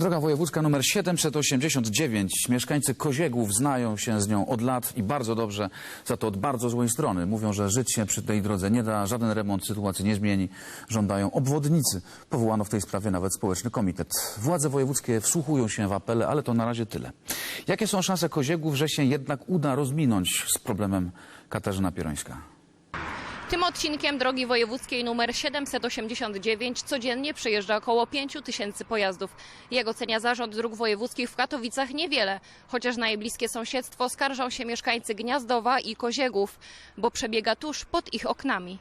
Droga wojewódzka numer 789. Mieszkańcy Koziegłów znają się z nią od lat i bardzo dobrze, za to od bardzo złej strony. Mówią, że żyć się przy tej drodze nie da, żaden remont sytuacji nie zmieni. Żądają obwodnicy. Powołano w tej sprawie nawet społeczny komitet. Władze wojewódzkie wsłuchują się w apele, ale to na razie tyle. Jakie są szanse Koziegłów, że się jednak uda rozminąć z problemem Katarzyna Pierońska? Tym odcinkiem drogi wojewódzkiej numer 789 codziennie przejeżdża około 5 tysięcy pojazdów. Jak ocenia zarząd dróg wojewódzkich w Katowicach niewiele, chociaż na jej bliskie sąsiedztwo skarżą się mieszkańcy Gniazdowa i Koziegów, bo przebiega tuż pod ich oknami.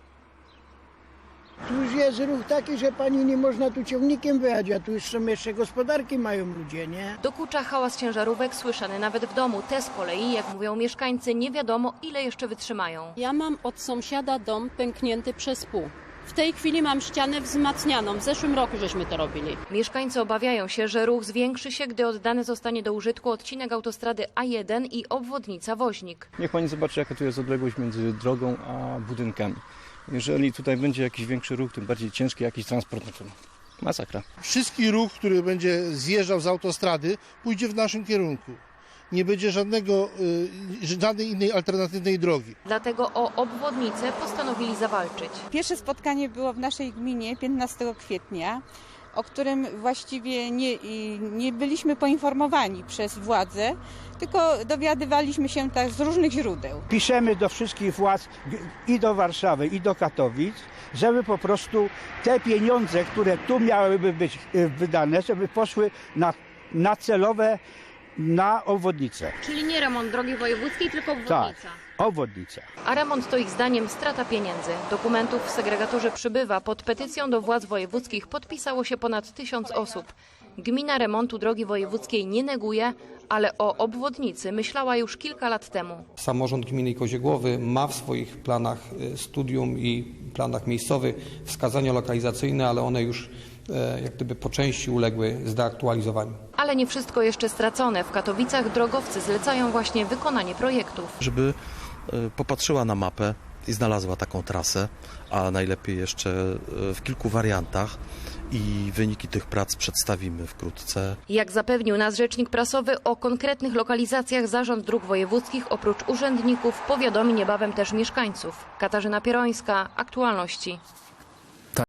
Tu już jest ruch taki, że pani nie można tu ciągnikiem wyjechać, a tu już są jeszcze gospodarki mają ludzie, nie? Dokucza hałas ciężarówek słyszany nawet w domu. Te z kolei, jak mówią mieszkańcy, nie wiadomo ile jeszcze wytrzymają. Ja mam od sąsiada dom pęknięty przez pół. W tej chwili mam ścianę wzmacnianą. W zeszłym roku żeśmy to robili. Mieszkańcy obawiają się, że ruch zwiększy się, gdy oddany zostanie do użytku odcinek autostrady A1 i obwodnica Woźnik. Niech pani zobaczy, jaka tu jest odległość między drogą a budynkami. Jeżeli tutaj będzie jakiś większy ruch, tym bardziej ciężki jakiś transport, no to masakra. Wszystki ruch, który będzie zjeżdżał z autostrady, pójdzie w naszym kierunku. Nie będzie żadnego, y, żadnej innej alternatywnej drogi. Dlatego o obwodnicę postanowili zawalczyć. Pierwsze spotkanie było w naszej gminie 15 kwietnia, o którym właściwie nie, nie byliśmy poinformowani przez władze, tylko dowiadywaliśmy się tak z różnych źródeł. piszemy do wszystkich władz i do Warszawy, i do Katowic, żeby po prostu te pieniądze, które tu miałyby być y, wydane, żeby poszły na, na celowe na obwodnicę. Czyli nie remont drogi wojewódzkiej, tylko Tak, obwodnicę. A remont to ich zdaniem strata pieniędzy. Dokumentów w segregatorze przybywa. Pod petycją do władz wojewódzkich podpisało się ponad tysiąc osób. Gmina remontu drogi wojewódzkiej nie neguje, ale o obwodnicy myślała już kilka lat temu. Samorząd Gminy Koziegłowy ma w swoich planach y, studium i planach miejscowych wskazania lokalizacyjne, ale one już jak gdyby po części uległy zdeaktualizowaniu. Ale nie wszystko jeszcze stracone. W Katowicach drogowcy zlecają właśnie wykonanie projektów. żeby e, popatrzyła na mapę i znalazła taką trasę, a najlepiej jeszcze e, w kilku wariantach i wyniki tych prac przedstawimy wkrótce. Jak zapewnił nas rzecznik prasowy, o konkretnych lokalizacjach Zarząd Dróg Wojewódzkich oprócz urzędników powiadomi niebawem też mieszkańców. Katarzyna Pierońska, Aktualności.